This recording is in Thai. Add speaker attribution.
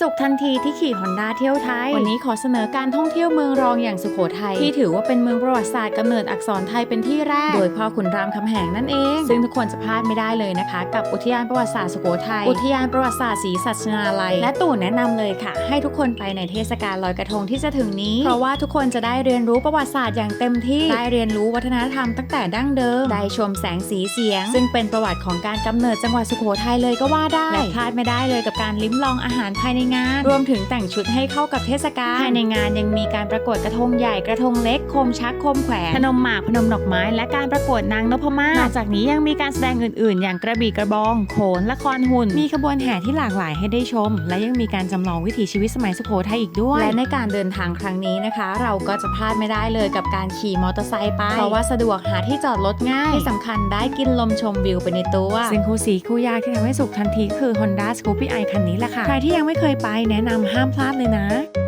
Speaker 1: สุขทันทีที่ขี่ฮอนด้าเที่ยวไทย วันนี้ขอเสนอการท่องเที่ยวเมืองรองอย่างสุโขทัย ที่ถือว่าเป็นเมืองประวัติศาสตร์กำเนิดอักษรไทยเป็นที่แรก โดยพ่อขุนรามคำแหงนั่นเอง ซึ่งทุกคนจะพลาดไม่ได้เลยนะคะ กับอุทยานประวัติศาสตร์สุโขทัยอุทยานประวัติศาสตร์ศรีสัชนาลัย และตู่แนะนำเลยค่ะ ให้ทุกคนไปในเทศกาลลอยกระทงที่จะถึงนี้ เพราะว่าทุกคนจะได้เรียนรู้ประวัติศาสตร์อย่างเต็มที่ได้เรียนรู้วัฒนธรรมตั้งแต่ดั้งเดิมได้ชมแสงสีเสียง ซึ่งเป็นประวัติของการกำเนิดจังหวัดสุโขทัยเลยก็ว่าได้และพลาดไม่ได้เลยกับการลิ้มลองอาหารภายในงาน รวมถึงแต่งชุดให้เข้ากับเทศกาลภายในงานยังมีการประกวดกระทงใหญ่กระทงเล็กโคมชักโคมแขวนพนมหมากพนมดอกไม้ และการประกวดนางนพมาศนอกจากนี้ยังมีการแสดงอื่น ๆ อย่างกระบี่กระบอง โขนละครหุ่น มีขบวนแห่ที่หลากหลายให้ได้ชม และยังมีการจำลองวิถีชีวิตสมัยสุโขทัยอีกด้วย และในการเดินทางครั้งนี้นะคะ เราก็จะพลาดไม่ได้เลยกับการขี่มอเตอร์ไซค์ไปเพราะว่าสะดวกหาที่จอดรถง่ายที่สำคัญได้กินลมชมวิวไปในตัวซึ่งคู่สีคู่ยากที่ทำให้สุขทันทีก็คือ Honda Scoopy i คันนี้แหละค่ะใครที่ยังไม่เคยไปแนะนำห้ามพลาดเลยนะ